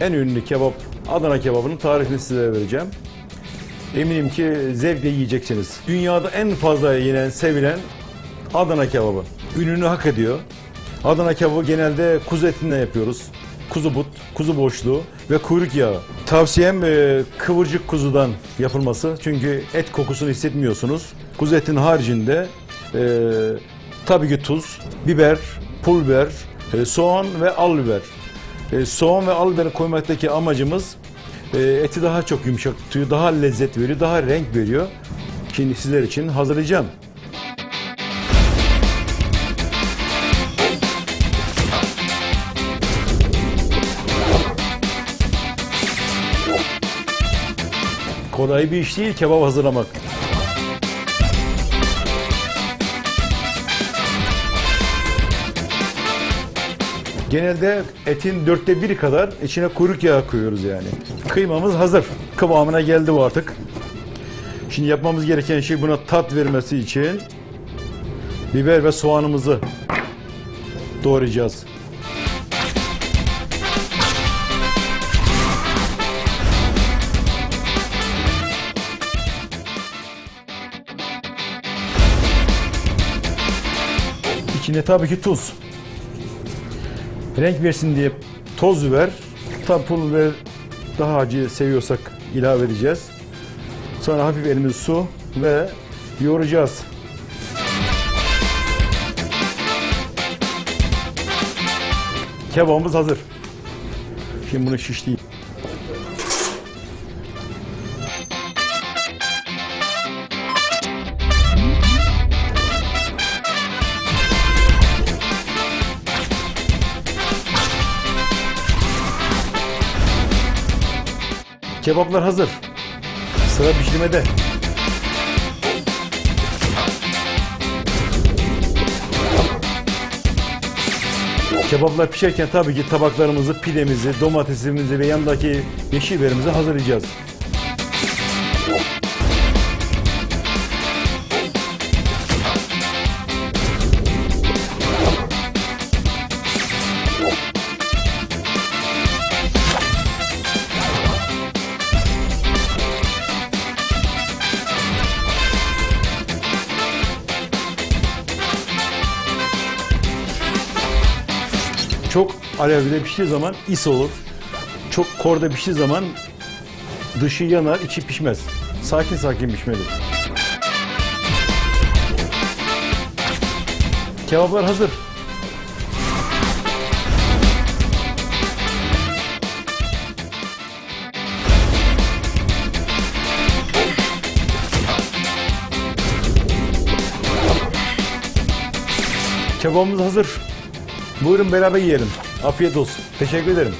en ünlü kebap Adana kebabının tarifini size vereceğim. Eminim ki zevkle yiyeceksiniz. Dünyada en fazla yenen, sevilen Adana kebabı. Ününü hak ediyor. Adana kebabı genelde kuzu etinden yapıyoruz. Kuzu but, kuzu boşluğu ve kuyruk yağı. Tavsiyem e, kıvırcık kuzudan yapılması. Çünkü et kokusunu hissetmiyorsunuz. Kuzu etinin haricinde e, tabii ki tuz, biber, pul biber, e, soğan ve al biber. E, soğan ve al biberi koymaktaki amacımız e, eti daha çok yumuşak tutuyor, daha lezzet veriyor, daha renk veriyor. Şimdi sizler için hazırlayacağım. Kolay bir iş değil kebap hazırlamak. Genelde etin dörtte biri kadar içine kuyruk yağı koyuyoruz yani. Kıymamız hazır. Kıvamına geldi bu artık. Şimdi yapmamız gereken şey buna tat vermesi için biber ve soğanımızı doğrayacağız. İçine tabii ki tuz. Renk versin diye toz biber, tabi pul biber daha acı seviyorsak ilave edeceğiz. Sonra hafif elimiz su ve yoğuracağız. Kebabımız hazır. Şimdi bunu şişleyeyim. Kebaplar hazır. Sıra pişirmede. Kebaplar pişerken tabii ki tabaklarımızı, pidemizi, domatesimizi ve yanındaki yeşil biberimizi hazırlayacağız. Çok alevde piştiği zaman is olur. Çok korda piştiği zaman dışı yanar, içi pişmez. Sakin sakin pişmeli. Kebaplar hazır. Kebabımız hazır. Buyurun beraber yiyelim. Afiyet olsun. Teşekkür ederim.